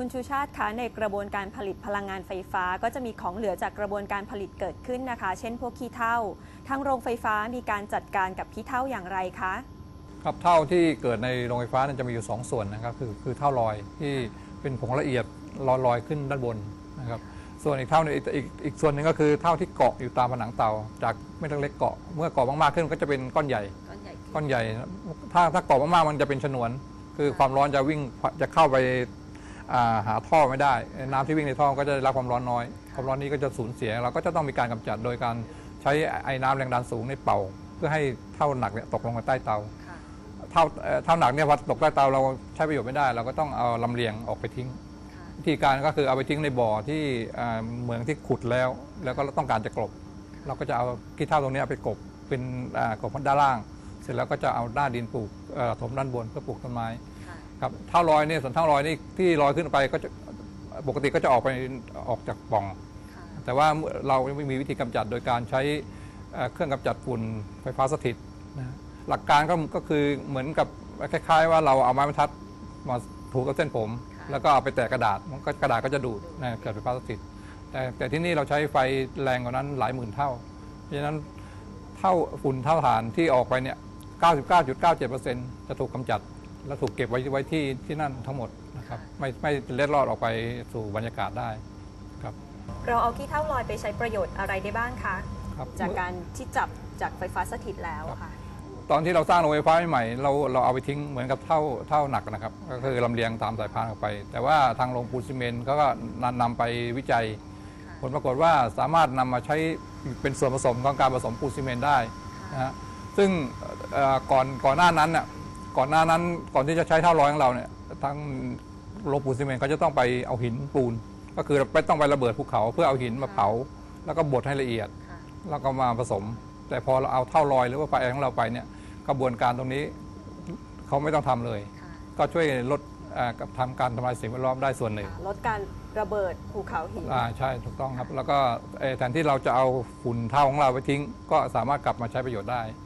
คุณชูชาติคะในกระบวนการผลิตพลังงานไฟฟ้า ก็จะมีของเหลือจากกระบวนการผลิตเกิดขึ้นนะคะ เช่นพวกขี้เถ้าทางโรงไฟฟ้ามีการจัดการกับขี้เถ้าอย่างไรคะครับเท่าที่เกิดในโรงไฟฟ้าเนี่ยจะมีอยู่ 2 ส่วนนะครับคือคือเท่าลอยที่เป็นผงละเอียดลอยลอยขึ้นด้านบนนะครับส่วนอีกเท่าหนึงอีกอีกอีกส่วนหนึ่งก็คือเท่าที่เกาะอยู่ตามผนังเตา จากเม็ดเล็กๆเกาะเมื่อเกาะมากๆขึ้นก็จะเป็นก้อนใหญ่ก้อนใหญ่ก้อนใหญ่ถ้าถ้าเกาะมากๆมันจะเป็นฉนวน คือความร้อนจะวิ่งจะเข้าไปอ่า หาท่อไม่ได้ น้ำที่วิ่งในท่อก็จะได้รับความร้อนน้อย ความร้อนนี้ก็จะสูญเสีย เราก็จะต้องมีการกำจัดโดยการใช้ไอ้น้ำแรงดันสูงในเป่า เพื่อให้เท่าหนักเนี่ยตกลงไปใต้เตาค่ะเท่าเอ่อเท่าหนักเนี่ยพอตกใต้เตาเราใช้ประโยชน์ไม่ได้ เราก็ต้องเอาลำเลียงออกไปทิ้งค่ะวิธีการก็คือเอาไปทิ้งในบ่อที่อ่าเหมืองที่ขุดแล้ว แล้วก็ต้องการจะกลบ เราก็จะเอาขี้เท่าตรงนี้เอาไปกลบเป็นอ่ากลบด้านล่าง เสร็จแล้วก็จะเอาหน้าดินปลูกเอ่อถมด้านบนเพื่อปลูกต้นไม้ ค่ะครับเท่าลอยเนี่ยส่วนเท่าลอยนี่ที่ลอยขึ้นไปก็จะปกติก็จะออกไปออกจากปล่องค่ะแต่ว่าเราไม่มีวิธีกำจัดโดยการใช้เอ่อเครื่องกำจัดฝุ่นไฟฟ้าสถิตนะหลักการก็ก็คือเหมือนกับคล้าย ๆ ว่าเราเอาไม้บรรทัดมาถูกับเส้นผม แล้วก็เอาไปแตะกระดาษมันก็กระดาษก็จะดูดนะเกิดไฟฟ้าสถิตแต่แต่ที่นี่เราใช้ไฟแรงกว่านั้นหลายหมื่นเท่า เพราะฉะนั้นเท่าฝุ่นเท่าฐานที่ออกไปเนี่ย 99.97%จะถูกกำจัด และถูกเก็บไว้ไว้ที่ที่นั่นทั้งหมดนะครับไม่ไม่เล็ดลอดออกไปสู่บรรยากาศได้ครับเราเอาขี้เถ้าลอยไปใช้ประโยชน์อะไรได้บ้างคะครับจากการที่จับจากไฟฟ้าสถิตแล้วอะค่ะตอนที่เราสร้างโรงไฟฟ้าใหม่ๆเราเราเอาไปทิ้งเหมือนกับเท่าเท่าหนักนะครับ ก็คือลำเลียงตามสายพานออกไป แต่ว่าทางโรงปูนซีเมนต์เขาก็นำนำไปวิจัย ผลปรากฏว่าสามารถนำมาใช้เป็นส่วนผสมของการผสมปูนซีเมนต์ได้นะฮะซึ่งเอ่อก่อนก่อนหน้านั้นน่ะ ก่อนหน้านั้นก่อนที่จะใช้เท่าร้อยของเราเนี่ยทั้งโรงปูนซีเมนต์เขาจะต้องไปเอาหินปูน ก็คือไปต้องไประเบิดภูเขาเพื่อเอาหินมาเผา แล้วก็บดให้ละเอียดค่ะแล้วก็มาผสม แต่พอเราเอาเท่าลอยหรือว่าไฟแอร์ของเราไปเนี่ยกระบวนการตรงนี้เขาไม่ต้องทำเลยค่ะก็ช่วยลดอ่ากับทำการทำลายสิ่งแวดล้อมได้ส่วนหนึ่ง ลดการระเบิดภูเขาหินอ่าใช่ถูกต้องครับ แล้วก็เอ่อแทนที่เราจะเอาฝุ่นเท่าของเราไปทิ้ง ก็สามารถกลับมาใช้ประโยชน์ได้ค